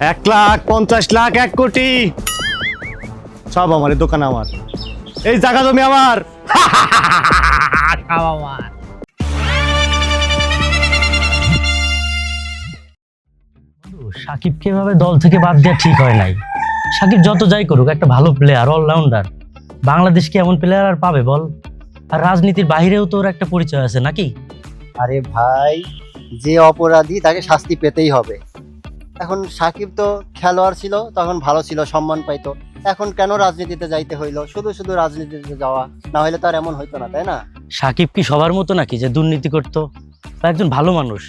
এক লাখ পঞ্চাশ লাখ এক কোটি। সব আমার এই দোকান আমার। এই জায়গা জমি আমার। সাকিবকে এভাবে দল থেকে বাদ দেওয়া ঠিক হয় নাই। সাকিব যত যাই করুক একটা ভালো প্লেয়ার অলরাউন্ডার বাংলাদেশ কি এমন প্লেয়ার আর পাবে বল? আর রাজনীতির বাইরেও তো ওর একটা পরিচয় আছে নাকি? আরে ভাই যে অপরাধী তাকে শাস্তি পেতেই হবে। এখন সাকিব তো খেলোয়াড় ছিল তখন ভালো ছিল সম্মান পাইতো। এখন কেন রাজনীতিতে যাইতে হইল? শুধু শুধু রাজনীতিতে যাওয়া না হলে তো আর এমন হইতো না তাই না? সাকিব কি সবার মতো নাকি যে দুর্নীতি করতো? বা একজন ভালো মানুষ।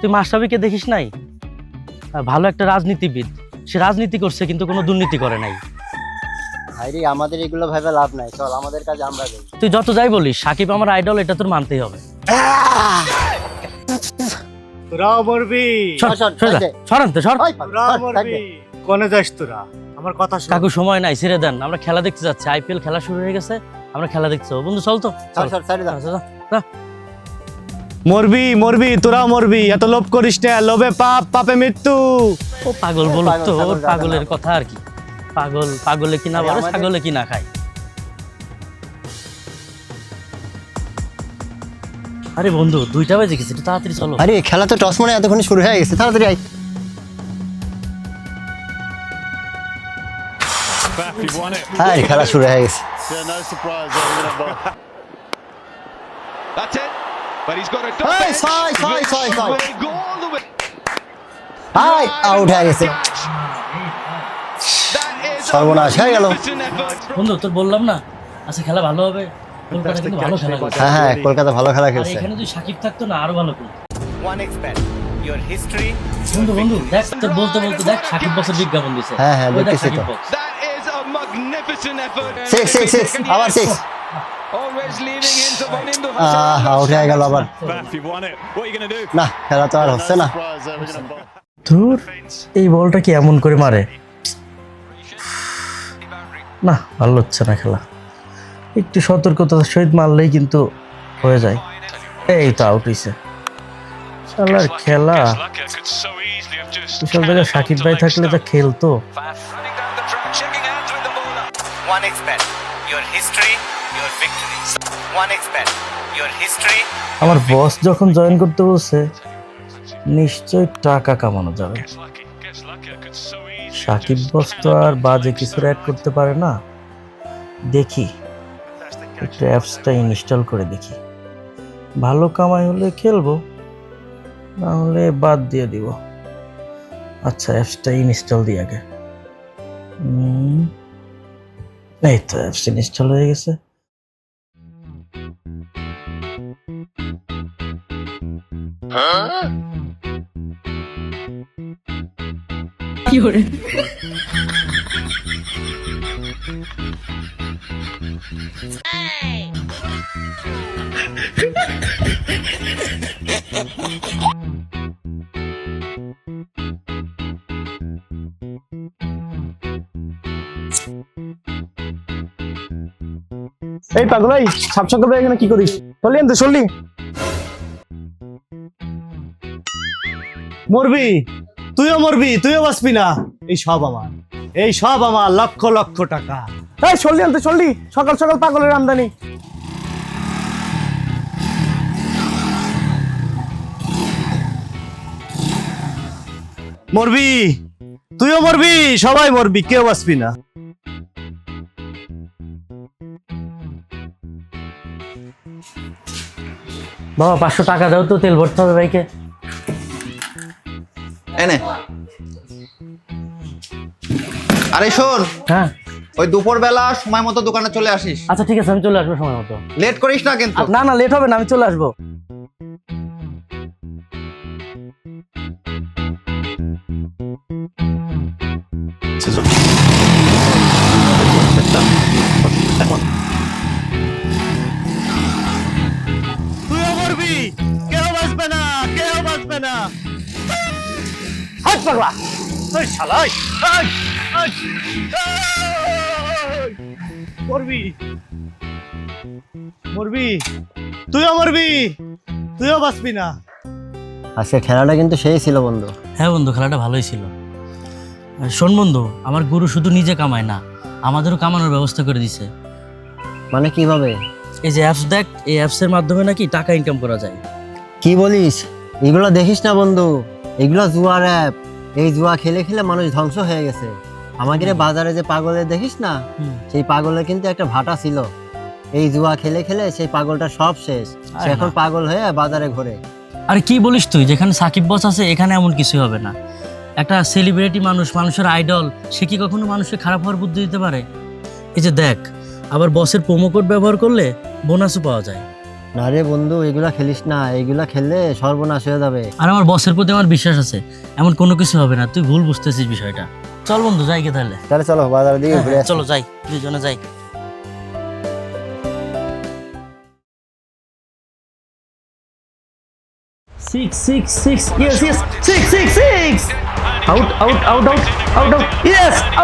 তুই মাস্টাবিকে দেখিস নাই? ভালো একটা রাজনীতিবিদ সে রাজনীতি করছে কিন্তু কোনো দুর্নীতি করে নাই। ভাইরে আমাদের এগুলো ভেবে লাভ নাই চল আমাদের কাজে আমরা যাই। তুই যত যাই বলিস সাকিব আমার আইডল এটা তোর মানতেই হবে। তোরাও মরবি। সর, সর, সর যা, সর দে। সর আনতে, সর। ওই, তোরাও মরবি। কোনে যাস তোরা? আমার কথা শোন। কাকু সময় নাই ছেড়ে দেন। আমরা খেলা দেখতে যাচ্ছি। আইপিএল খেলা শুরু হয়ে গেছে। আমরা খেলা দেখতে যাব। বন্ধু চল তো। চল। মরবি মরবি তোরাও মরবি। এত লোভ করিস না। লোভে পাপ পাপে মৃত্যু। ও পাগল পাগল, তো পাগলের কথা আর কি। পাগল পাগলে কিনা বলে ছাগলে কিনা খায়। আরে বন্ধু দুইটা বাজে গেছে একটু তাড়াতাড়ি চলো। আরে খেলা তো টস মনে এতক্ষণ শুরু হয়ে গেছে তাড়াতাড়ি আয়। সর্বনাশ হয়ে গেল। বন্ধু তোর বললাম না আচ্ছা খেলা ভালো হবে। হ্যাঁ হ্যাঁ কলকাতা ভালো খেলা খেলছে। এখানে যদি সাকিব থাকতো না আরও ভালো করতো। One expert. Your history. বন্ধু বন্ধু দেখ তোর বলতে বলতে দেখ সাকিব বছর বিজ্ঞাপন দিছে। হ্যাঁ, হ্যাঁ, দেখতেছি তো। সিক্স সিক্স সিক্স আবার সিক্স গেল আবার? না খেলা তো আর হচ্ছে না। buy- ধুর এই বলটা কি এমন করে মারে? না ভালো হচ্ছে না খেলা। একটু সতর্কতার সহিত মারলেই কিন্তু হয়ে যায়। এই তো আউট হইছে। শালার খেলা। এসব জায়গায় সাকিব ভাই থাকলে তো খেলতো. আমার বস যখন জয়েন করতে বলছে নিশ্চয় টাকা কামানো যাবে। সাকিব বস তো আর বাজে কিছু অ্যাড করতে পারে না। দেখি। একটু অ্যাপসটা ইনস্টল করে দেখি। ভালো কামাই হলে খেলব না হলে বাদ দিয়ে দিব। আচ্ছা অ্যাপসটা ইনস্টল দিই আগে। এই তো অ্যাপস ইনস্টল হয়ে গেছে। এই পাগল এই সাপ সকাল এখানে কি করিস? চলি আনতে চললি মরবি। তুইও মরবি, তুইও বাঁচবি না। এই সব আমার, এই সব আমার লক্ষ লক্ষ টাকা। এই চললি আনতে চললি সকাল সকাল পাগলের আমদানি। মরবি। তুইও মরবি সবাই মরবি কেউ বাঁচবি না। বাবা পাঁচশো টাকা দাও তো তেল ভরতে হবে বাইকে এনে। আরে শোন। হ্যাঁ। ওই দুপুর বেলা সময় মতো দোকানে চলে আসিস। আচ্ছা ঠিক আছে আমি চলে আসব সময় মতো। লেট করিস না কিন্তু। না না লেট হবে না আমি চলে আসব। তুইও মরবি। কেউ বাঁচবে না কেউ বাঁচবে না। হাত পাগলা। শালাই মরবি। মরবি। তুইও মরবি। তুইও বাঁচবি না। আজকে খেলাটা কিন্তু সেই ছিল বন্ধু। হ্যাঁ বন্ধু খেলাটা ভালোই ছিল। আর শোন বন্ধু আমার গুরু শুধু নিজে কামায় না আমাদেরও কামানোর ব্যবস্থা করে দিছে। মানে কীভাবে? এই যে অ্যাপস দেখ এই অ্যাপসের মাধ্যমে নাকি টাকা ইনকাম করা যায়। কি বলিস? এগুলো দেখিস না বন্ধু। এগুলো জুয়ার অ্যাপ এই জুয়া খেলে খেলে মানুষ ধ্বংস হয়ে গেছে। আমাদের বাজারে যে পাগলের দেখিস না সেই পাগলের কিন্তু একটা ভাটা ছিল। এই জুয়া খেলে খেলে সেই পাগলটা সব শেষ। সে এখন পাগল হয়ে বাজারে ঘোরে। আরে কি বলিস তুই? যেখানে সাকিব বস আছে এখানে এমন কিছু হবে না। একটা সেলিব্রিটি মানুষ মানুষের আইডল সে কি কখনো মানুষকে খারাপ হওয়ার বুদ্ধি দিতে পারে? এই যে দেখ আবার বসের প্রোমো কোড ব্যবহার করলে বোনাসও পাওয়া যায়। না রে বন্ধু এগুলা খেলিস না। এগুলা খেললে সর্বনাশ হয়ে যাবে। আর আমার বসের প্রতি আমার বিশ্বাস আছে। এমন কোনো কিছু হবে না। তুই ভুল বুঝতেছিস বিষয়টা। চল বন্ধু যাই গে তাহলে তাহলে চলো বাজারে দিকে হ্যাঁ, ঘুরে হ্যাঁ, আসি। চলো যাই দুজনে যাই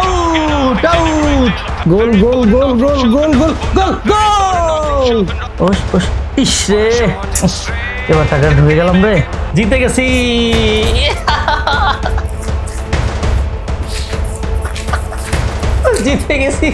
out. Goal, goal, goal, goal, goal, goal, goal, goal. ওস ওস ইস রে এবার টাকা ঢুকে গেলাম রে জিতে গেছি জিতে গেছি।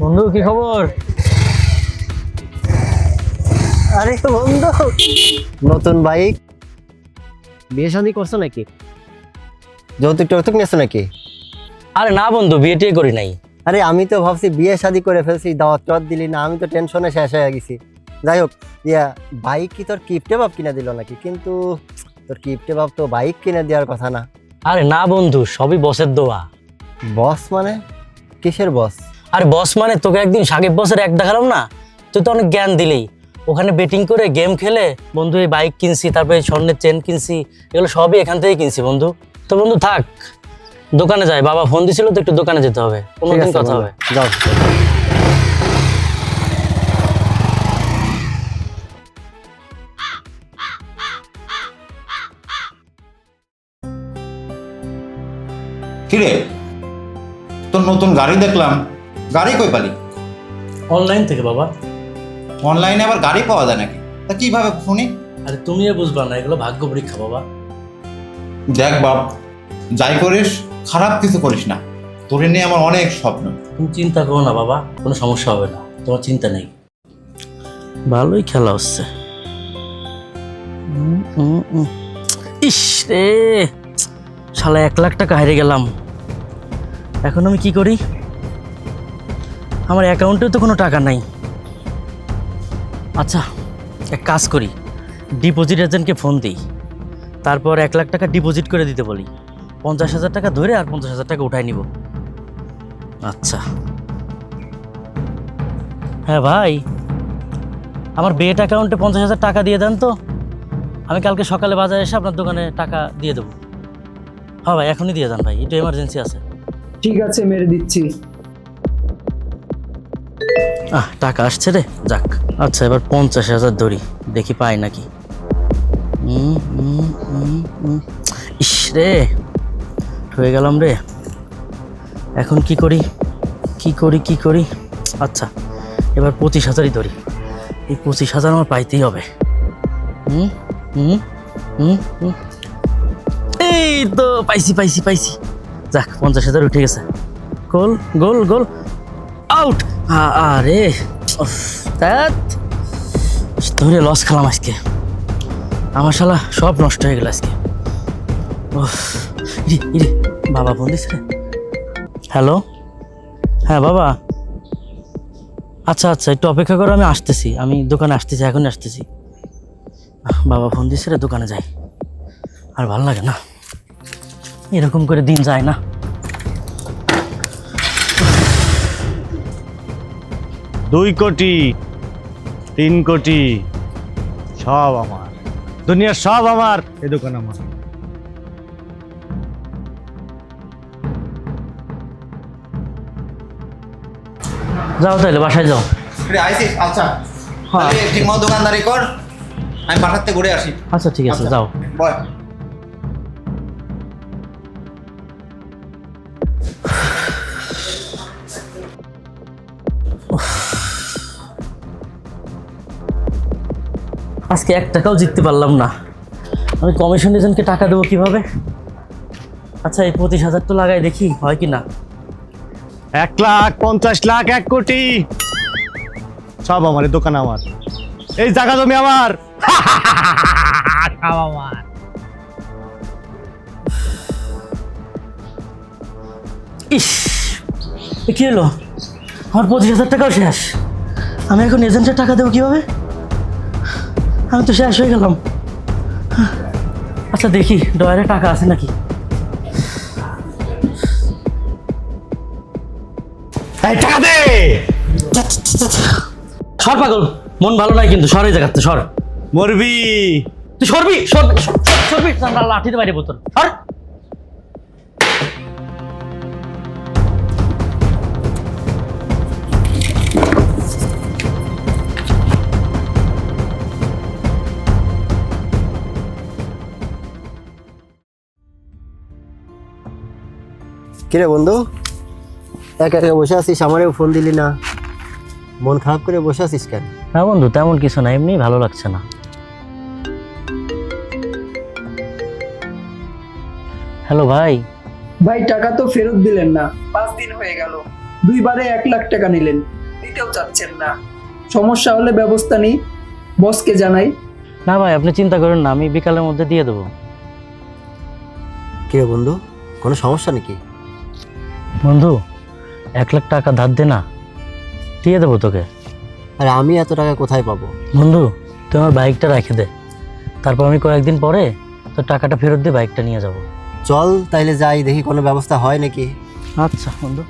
বন্ধু কি খবর? আরে বন্ধু। নতুন বাইক বিয়ে শাদী করছ নাকি? যৌতুক টৌতুক নিয়েছো নাকি? আরে না বন্ধু বিয়ে টিয়ে করি নাই। আরে আমি তো ভাবছি বিয়ে শাদী করে ফেলছি দাওয়াত টাওয়াত দিলি না আমি তো টেনশনে শেষ হয়ে গেছি। যাই হোক ইয়া বাইক কি তোর কিপটে বাপ কিনে দিল নাকি? কিন্তু তোর কিপটে বাপ তো বাইক কিনে দেওয়ার কথা না। আরে না বন্ধু সবই বসের দোয়া। বস মানে? কিসের বস আরে বস মানে তোকে একদিন সাকিব বসের এক দেখালাম না? তুই তো অনেক জ্ঞান দিলেই ওখানে বেটিং করে গেম খেলে বন্ধু এই বাইক কিনছি তারপরে এই স্বর্ণের চেন কিনছি এগুলো সবই এখান থেকেই কিনছি বন্ধু। তো বন্ধু থাক দোকানে যাই বাবা ফোন দিছিল তো একটু দোকানে যেতে হবে কোনোদিন কথা হবে। যাও। কিরে? তোর নতুন গাড়ি দেখলাম গাড়ি কই পালি? অনলাইন থেকে বাবা। অনলাইনে আবার গাড়ি পাওয়া যায় নাকি? তা কীভাবে শুনি আরে তুমিও বুঝবা না এগুলো ভাগ্য পরীক্ষা বাবা। দেখ বাপ যাই করিস খারাপ কিছু করিস না। তোরে নিয়ে আমার অনেক স্বপ্ন। তুমি চিন্তা করো না বাবা কোনো সমস্যা হবে না তোমার চিন্তা নেই। ভালোই খেলা হচ্ছে। ইস রে শালা এক লাখ টাকা হারিয়ে গেলাম। এখন আমি কি করি? আমার অ্যাকাউন্টেও তো কোনো টাকা নাই। আচ্ছা এক কাজ করি। ডিপোজিট এজেন্টকে ফোন দিই। তারপর এক লাখ টাকা ডিপোজিট করে দিতে বলি। পঞ্চাশ হাজার টাকা ধরে আর পঞ্চাশ হাজার টাকা উঠাই নিব। আচ্ছা। হ্যাঁ ভাই, আমার বেট অ্যাকাউন্টে পঞ্চাশ হাজার টাকা দিয়ে দেন তো। আমি কালকে সকালে বাজারে এসে আপনার দোকানে টাকা দিয়ে দেবো। হ্যাঁ ভাই, এখনই দিয়ে দেন ভাই, একটু এমার্জেন্সি আছে। ঠিক আছে, মেরে দিচ্ছি। আহ, টাকা আসছে রে, যাক। আচ্ছা এবার পঞ্চাশ হাজার ধরি, দেখি পাই নাকি। ইস রে, হয়ে গেলাম রে। এখন কি করি? কি করি কি করি? আচ্ছা এবার পঁচিশ হাজারই ধরি। এই পঁচিশ হাজার আমার পাইতেই হবে। এই তো, পাইছি পাইছি পাইছি। যাক, পঞ্চাশ হাজার উঠে গেছে। গোল গোল গোল। আউট আরে ধরে লস খেলাম আজকে। আমার শালা সব নষ্ট হয়ে গেল আজকে। ইরে, বাবা ফোন রে। হ্যালো হ্যাঁ বাবা। আচ্ছা আচ্ছা একটু অপেক্ষা করো আমি আসতেছি। আমি দোকানে আসতেছি এখনই আসতেছি। বাবা ফোন দিছে রে দোকানে যাই। আর ভালো লাগে না। এরকম করে দিন যায় না। দুই কোটি তিন কোটি সব আমার। দুনিয়ার সব আমার এই দোকান আমার। যাও তাহলে বাসায় যাও। আইসিস? আচ্ছা। হ্যাঁ। ঠিক মতো দোকানদারি কর। আমি পাঠাতে ঘুরে আসি। আচ্ছা ঠিক আছে যাও। বয়। আজকে এক টাকাও জিততে পারলাম না। আমি কমিশন এজেন্টকে টাকা দেবো কীভাবে? আচ্ছা এই পঁচিশ হাজার তো লাগাই দেখি হয় কি না? এক লাখ পঞ্চাশ লাখ এক কোটি। সব আমার এই দোকান আমার। এই জায়গা জমি আমার। সব আমার। ইস কি হলো? আমার পঁচিশ হাজার টাকাও শেষ। আমি এখন এজেন্টের টাকা দেবো কীভাবে? আমি তো শেষ হয়ে গেলাম আচ্ছা দেখি ডয়ারে টাকা আছে নাকি টাকা দে সর পাগল মন ভালো নাই কিন্তু সরে জায়গাতে সর মরবি তুই সরবি সরবি সর- সর- সরবি লাঠিতে বাইরে বোতল সর কিরে বন্ধু? একা একা বসে আছিস? আমারেও ফোন দিলি না। মন খারাপ করে বসে আছিস কেন? না বন্ধু তেমন কিছু না এমনি ভালো লাগছে না। হ্যালো ভাই। ভাই টাকা তো ফেরত দিলেন না। পাঁচ দিন হয়ে গেল। দুইবারে এক লাখ টাকা নিলেন। দিতেও চাচ্ছেন না। সমস্যা হলে ব্যবস্থা নিই। বসকে জানাই। না ভাই আপনি চিন্তা করেন না আমি বিকালের মধ্যে দিয়ে দেবো। কিরে বন্ধু কোনো সমস্যা নাকি? বন্ধু এক লাখ টাকা ধার দে না। দিয়ে দেবো তোকে। আর আমি এত টাকা কোথায় পাবো? বন্ধু তুই আমার বাইকটা রেখে দে। তারপর আমি কয়েকদিন পরে তোর টাকাটা ফেরত দিয়ে বাইকটা নিয়ে যাব। চল তাইলে যাই দেখি কোনো ব্যবস্থা হয় নাকি। আচ্ছা বন্ধু।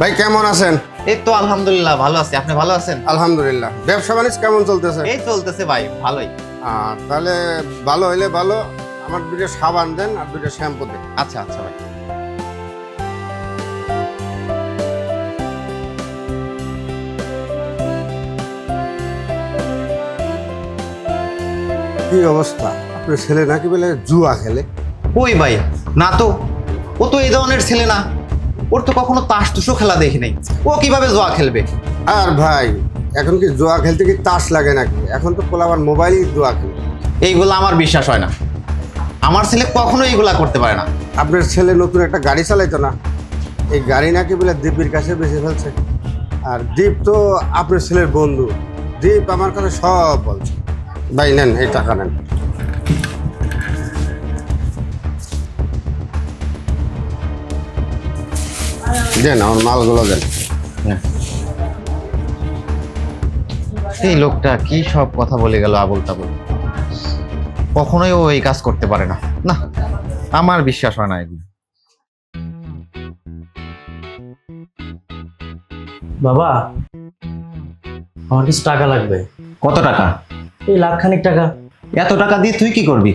ভাই কেমন আছেন? এই তো আলহামদুলিল্লাহ ভালো আছি। আপনি ভালো আছেন? আলহামদুলিল্লাহ। ব্যবসা বাণিজ্য কেমন চলতেছে? এই চলতেছে ভাই ভালোই। আহ, তাহলে ভালো হইলে ভালো। আমার দুটো সাবান দেন আর দুটো শ্যাম্পু দেন। আচ্ছা আচ্ছা ভাই। কি অবস্থা? আপনার ছেলে নাকি বলে জুয়া খেলে? ওই ভাই? না তো। ও তো এই ধরনের ছেলে না। ওর তো কখনো তাস তুসও খেলা দেখি নাই। ও কীভাবে জোয়া খেলবে? আর ভাই এখন কি জোয়া খেলতে কি তাস লাগে নাকি? এখন তো পোলাবার মোবাইলই জুয়া খেলে। এইগুলো আমার বিশ্বাস হয় না। আমার ছেলে কখনো এইগুলা করতে পারে না। আপনার ছেলে নতুন একটা গাড়ি চালাইতো না? এই গাড়ি নাকি বলে দীপের কাছে বেঁচে ফেলছে। আর দীপ তো আপনার ছেলের বন্ধু। দীপ আমার কাছে সব বলছে। ভাই নেন এই টাকা নেন। দেন আমার মালগুলো দেন। এই লোকটা কি সব কথা বলে গেল আবল তাবল কখনোই ও এই কাজ করতে পারে না। না আমার বিশ্বাস হয় না এগুলো। বাবা আমার কিছু টাকা লাগবে। কত টাকা? এই লাখ খানিক টাকা। এত টাকা দিয়ে তুই কি করবি?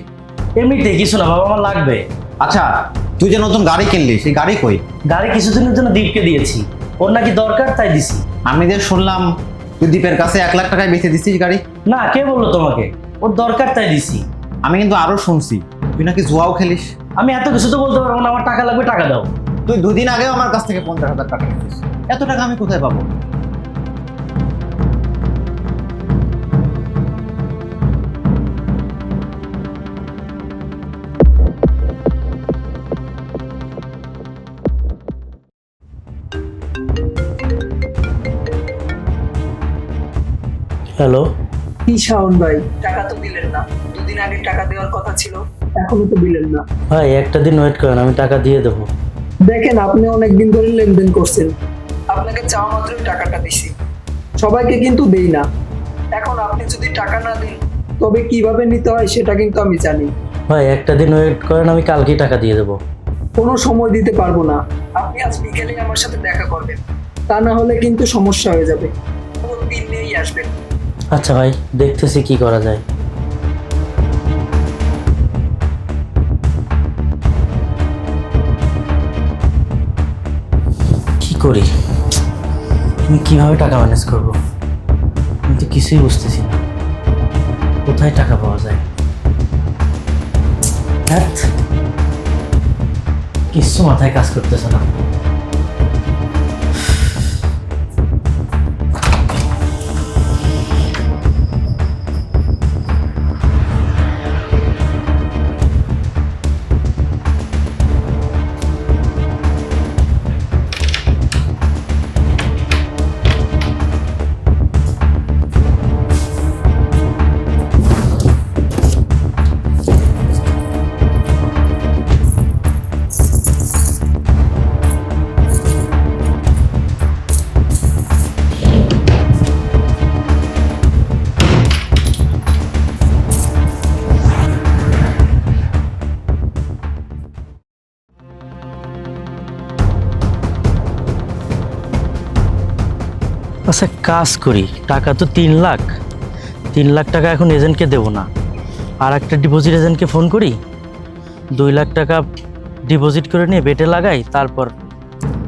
এমনিতে কিছু না বাবা আমার লাগবে। আচ্ছা তুই যে নতুন গাড়ি কিনলি সেই গাড়ি কই? গাড়ি কিছুদিনের জন্য দীপকে দিয়েছি। ওর নাকি দরকার তাই দিছি। আমি যে শুনলাম তুই দীপের কাছে এক লাখ টাকায় বেঁচে দিছিস গাড়ি। না কে বলল তোমাকে? ওর দরকার তাই দিছি। আমি কিন্তু আরও শুনছি তুই নাকি জুয়াও খেলিস। আমি এত কিছু তো বলতে পারব না আমার টাকা লাগবে টাকা দাও। তুই দুদিন আগেও আমার কাছ থেকে পঞ্চাশ হাজার টাকা নিয়েছিস। এত টাকা আমি কোথায় পাবো? হ্যালো। কি শাওন ভাই? টাকা তো দিলেন না। দুদিন আগে টাকা দেওয়ার কথা ছিল এখনও তো দিলেন না। ভাই একটা দিন ওয়েট করেন আমি টাকা দিয়ে দেবো। দেখেন আপনি অনেক দিন ধরে লেনদেন করছেন। আপনাকে চাওয়া মাত্রই টাকাটা দিছি। সবাইকে কিন্তু দেই না। এখন আপনি যদি টাকা না দেন তবে কীভাবে নিতে হয় সেটা কিন্তু আমি জানি। ভাই একটা দিন ওয়েট করেন আমি কালকেই টাকা দিয়ে দেবো। কোনো সময় দিতে পারব না। আপনি আজ বিকেলে আমার সাথে দেখা করবেন। তা না হলে কিন্তু সমস্যা হয়ে যাবে। কোনো দিন নিয়েই আসবেন। আচ্ছা ভাই, দেখতেছি কি করা যায়। কি করি? আমি কীভাবে টাকা ম্যানেজ করব? আমি তো কিছুই বুঝতেছি না। কোথায় টাকা পাওয়া যায়? কিচ্ছু মাথায় কাজ করতেছে না। কাজ করি, টাকা তো তিন লাখ। তিন লাখ টাকা এখন এজেন্টকে দেবো না। আর একটা ডিপোজিট এজেন্টকে ফোন করি? দুই লাখ টাকা ডিপোজিট করে নিয়ে বেটে লাগাই, তারপর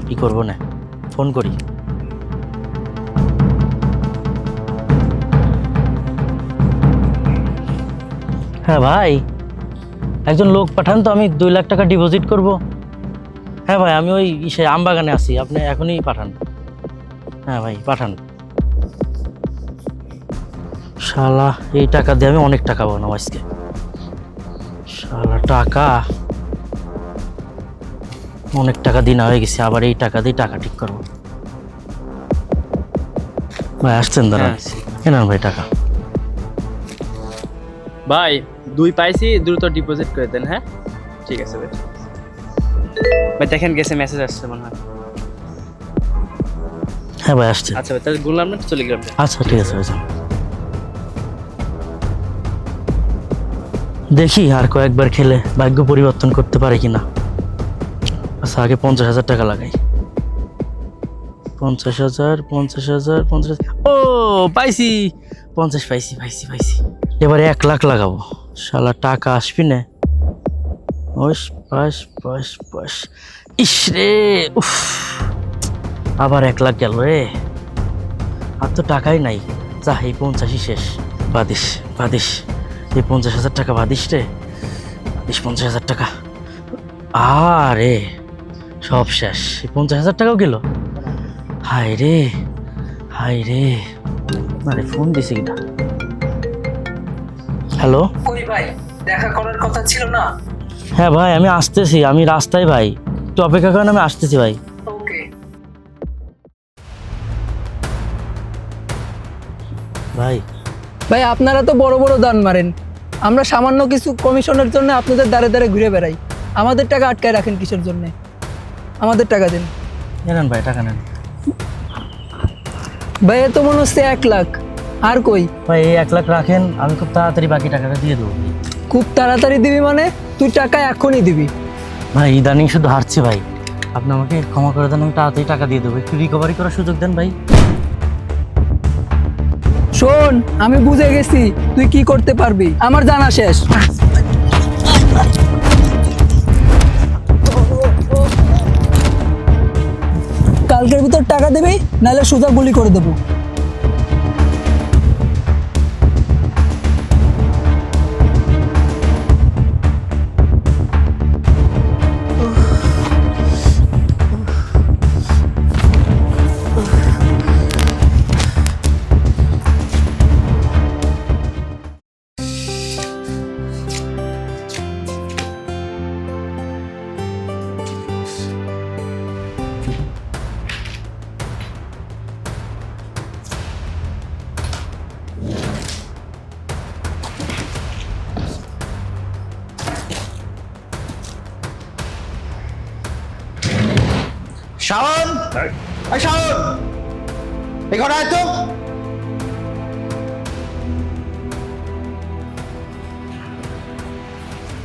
কি করব না? ফোন করি। হ্যাঁ ভাই, একজন লোক পাঠান তো, আমি দুই লাখ টাকা ডিপোজিট করব। হ্যাঁ ভাই, আমি ওই ইসে আমবাগানে আছি, আপনি এখনই পাঠান। হ্যাঁ ভাই, পাঠান। শালা এই টাকা দিয়ে আমি অনেক টাকা বানাবো আজকে। শালা টাকা? অনেক টাকা দিন হয়ে গেছে আবার এই টাকা দিয়ে টাকা ঠিক করব। ভাই আসছেন দাঁড়া এনান ভাই টাকা। ভাই দুই পাইছি দ্রুত ডিপোজিট করে দেন হ্যাঁ? ঠিক আছে ভাই। ভাই দেখেন গেছে মেসেজ আসছে মনে হয়। হ্যাঁ ভাই আসছে। আচ্ছা ভাই তাহলে বললাম না চলে গেলাম। আচ্ছা ঠিক আছে ভাই দেখি আর কয়েকবার খেলে ভাগ্য পরিবর্তন করতে পারে কিনা। আচ্ছা আগে পঞ্চাশ হাজার টাকা লাগাই। পঞ্চাশ হাজার পঞ্চাশ হাজার, পঞ্চাশ ও, পাইছি। পঞ্চাশ পাইছি পাইছি পাইছি। এবারে এক লাখ লাগাবো। শালা, টাকা আসবি না। ওস, পাস পাস পাস। ইস রে, উফ। আবার এক লাখ গেল রে। আর তো টাকাই নাই। যা, এই পঞ্চাশই শেষ। বাদিস বাদিস এই পঞ্চাশ হাজার টাকা বাদিস রে। বাদিস পঞ্চাশ হাজার টাকা। আরে সব শেষ। এই পঞ্চাশ হাজার টাকাও গেল? হায় রে হায় রে। আরে ফোন দিছি কিনা হ্যালো ওই ভাই? দেখা করার কথা ছিল না? হ্যাঁ ভাই আমি আসতেছি। আমি রাস্তায় ভাই। একটু অপেক্ষা করেন আমি আসতেছি ভাই। ভাই। ভাই আপনারা তো বড় বড় দান মারেন। আমরা সামান্য কিছু কমিশনের জন্য আপনাদের দ্বারে দ্বারে ঘুরে বেড়াই। আমাদের টাকা আটকায় রাখেন কিসের জন্য? আমাদের টাকা দিন। নেন ভাই টাকা নেন। ভাই এ তো মনে হচ্ছে এক লাখ। আর কই? ভাই এই এক লাখ রাখেন আমি খুব তাড়াতাড়ি বাকি টাকাটা দিয়ে দেবো। খুব তাড়াতাড়ি দিবি মানে? তুই টাকা এখনই দিবি। ভাই ইদানিং শুধু হারছে ভাই। আপনি আমাকে ক্ষমা করে দেন আমি তাড়াতাড়ি টাকা দিয়ে দেবো। একটু রিকভারি করার সুযোগ দেন ভাই। শোন, আমি বুঝে গেছি তুই কি করতে পারবি। আমার জানা শেষ। কালকের ভিতর টাকা দিবি, নাহলে সোজা গুলি করে দেবো।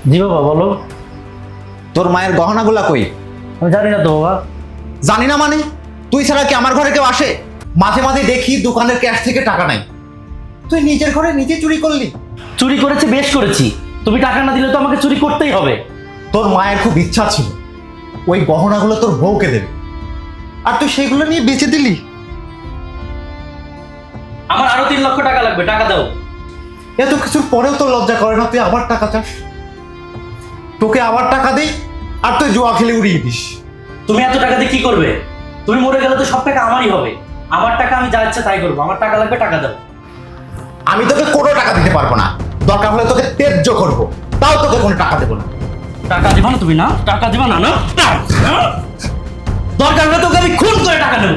জি বাবা বলো। তোর মায়ের গহনাগুলা কই? আমি জানি না তো বাবা। জানি না মানে? তুই ছাড়া কি আমার ঘরে কেউ আসে? মাঝে মাঝে দেখি দোকানের ক্যাশ থেকে টাকা নাই। তুই নিজের ঘরে নিজে চুরি করলি? চুরি করেছি বেশ করেছি। তুমি টাকা না দিলে তো আমাকে চুরি করতেই হবে। তোর মায়ের খুব ইচ্ছা ছিল। ওই গহনাগুলো তোর বউকে দেবে। আর তুই সেগুলো নিয়ে বেঁচে দিলি? আমার আরও তিন লক্ষ টাকা লাগবে টাকা দাও। এত কিছুর পরেও তোর লজ্জা করে না তুই আবার টাকা চাস? তোকে আবার টাকা দেই আর তুই জুয়া খেলে উড়িয়ে দিস। তুমি এত টাকা দিয়ে কি করবে? তুমি মরে গেলে তো সব টাকা আমারই হবে। আমার টাকা আমি যা ইচ্ছা তাই করব। আমার টাকা লাগবে টাকা দাও। আমি তোকে কোনো টাকা দিতে পারব না। দরকার হলে তোকে তেজ্য করব। তাও তোকে কোনো টাকা দেবো না। টাকা দিবা না তুমি না? টাকা দিবা না না? দরকার হলে তোকে আমি খুন করে টাকা নেব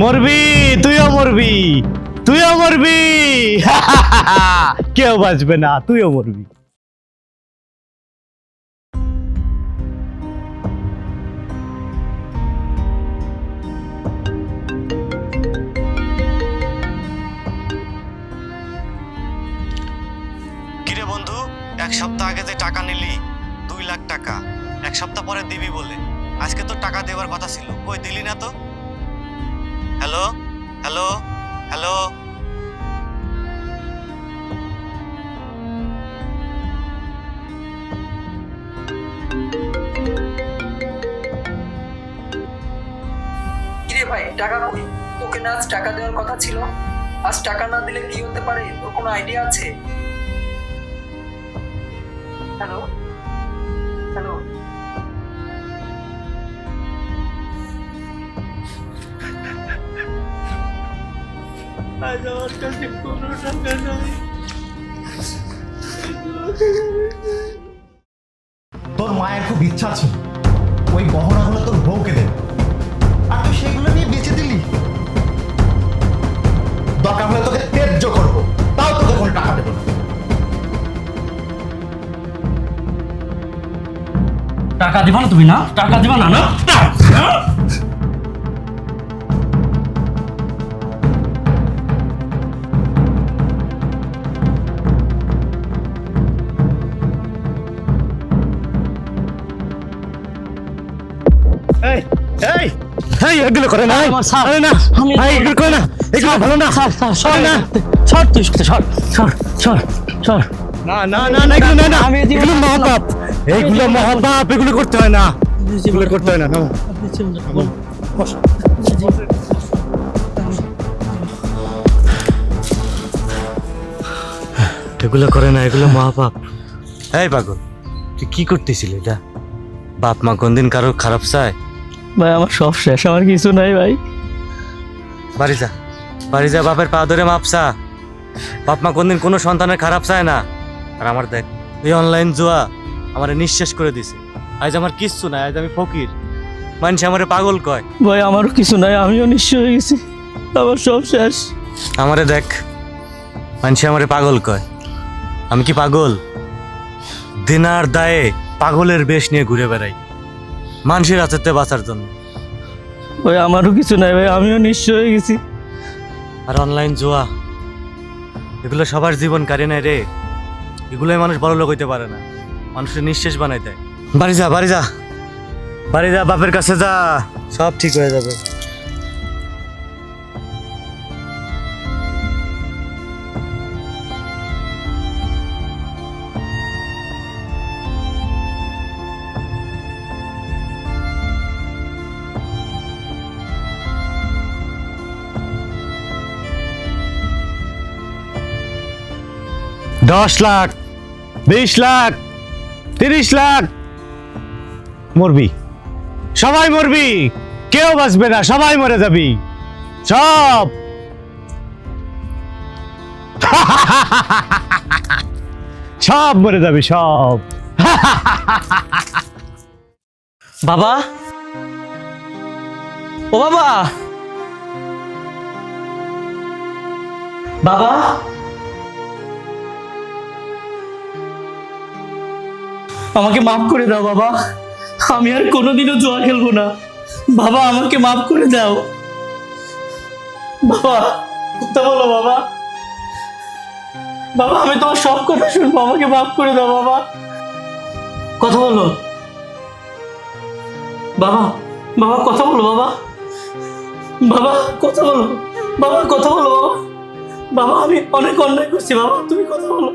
মরবি, তুইও মরবি তুইও মরবি। কেউ বাঁচবে না, তুইও মরবি। বন্ধু, এক সপ্তাহ আগে যে টাকা নিলি, দুই লাখ টাকা, এক সপ্তাহ পরে দিবি বলে। আজকে তো টাকা দেওয়ার কথা ছিল, কই দিলি না তো? হ্যালো হ্যালো হ্যালো কিরে ভাই, টাকা কই? তোকে না আজ টাকা দেওয়ার কথা ছিল? আজ টাকা না দিলে কি হতে পারে? তোর কোনো আইডিয়া আছে? হ্যালো তোর মায়ের খুব ইচ্ছা ছিল। ওই গহনাগুলো তোর বউকে দেবে আর তুই সেগুলো নিয়ে বেঁচে দিলি? দরকার হলে তোকে তেজ্য করব। তাও তোকে কোনো টাকা দেবো না। টাকা দিবা না তুমি, না? টাকা দিবা না? না! এগুলো করে না। আরে না এই এগুলো করে না। এগুলো ভালো না। স্যার স্যার সর না। সর তুই সর সর সর সর না না না না এগুলো না না। আমি এগুলো মহাপাপ। এইগুলো মহাপাপ এগুলো করতে হয় না। এগুলো করতে হয় না না এগুলো করে না এগুলো মহাপাপ। এই পাগল তুই কি করতেছিলি এটা? বাপ মা কোনদিন কারও খারাপ চায়? ভাই আমার সব শেষ আমার কিছু নাই ভাই। বাড়ি যা বাড়ি যা বাপের পা ধরে মাপসা বাপ মা কোনদিন কোনো সন্তানের খারাপ চায় না। আর আমার দেখ এই অনলাইন জুয়া আমার নিঃশেষ করে দিছে। আজ আমার কিচ্ছু নাই আজ আমি ফকির। মানুষ আমারে পাগল কয়। ভাই আমারও কিছু নাই আমিও নিঃস্ব হয়ে গেছি। আমার সব শেষ। আমারে দেখ মানুষ আমারে পাগল কয়। আমি কি পাগল? দিনার দায়ে পাগলের বেশ নিয়ে ঘুরে বেড়াই। মানুষের হাতেতে বাঁচার জন্য। ওই আমারও কিছু নাই ভাই আমিও নিঃস্ব হয়ে গেছি। আর অনলাইন জোয়া এগুলো সবার জীবন কারে নাই রে। এগুলোই মানুষ বড় লোক হইতে পারে না। মানুষের নিঃশেষ বানাই দেয়। বাড়ি যা বাড়ি যা। বাড়ি যা বাপের কাছে যা। সব ঠিক হয়ে যাবে। দশ লাখ, বিশ লাখ, তিরিশ লাখ। মরবি। সবাই মরবি। কেউ বাঁচবে না, সবাই মরে যাবি। সব। সব মরে যাবি, সব। বাবা। ও বাবা। বাবা। আমাকে মাফ করে দাও, বাবা। আমি আর কোনোদিনও জুয়া খেলব না। বাবা, আমাকে মাফ করে দাও। বাবা, কথা বলো, বাবা। বাবা, আমি তোমার সব কথা শুনব। আমাকে মাফ করে দাও, বাবা। কথা বলো। বাবা বাবা, কথা বলো, বাবা। বাবা, কথা বলো। বাবা, কথা বলো, বাবা। বাবা, আমি অনেক অন্যায় করছি, বাবা। তুমি কথা বলো।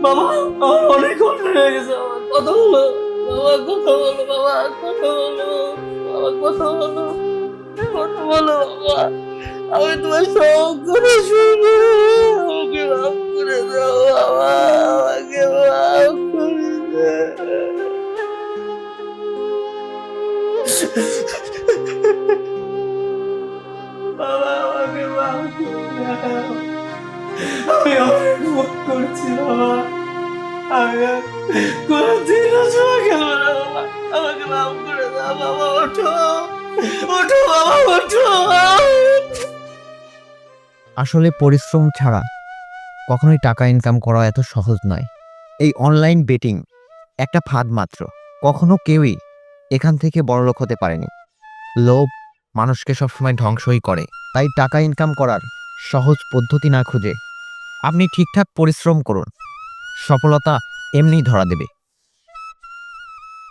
বাবা, আমার অনেক অন্যায় হয়ে গেছে কথা বলো বাবা কথা বলো বাবা কথা বলো বাবা কথা বলো কথা বলো বাবা, আমি তোমার সব কথা শুনব, আমাকে রাগ করে দাও আসলে পরিশ্রম ছাড়া কখনোই টাকা ইনকাম করা এত সহজ নয়। এই অনলাইন বেটিং একটা ফাঁদ মাত্র। কখনো কেউই এখান থেকে বড়লোক হতে পারেনি। লোভ মানুষকে সবসময় ধ্বংসই করে। তাই টাকা ইনকাম করার সহজ পদ্ধতি না খুঁজে আপনি ঠিকঠাক পরিশ্রম করুন। সফলতা এমনি ধরা দেবে।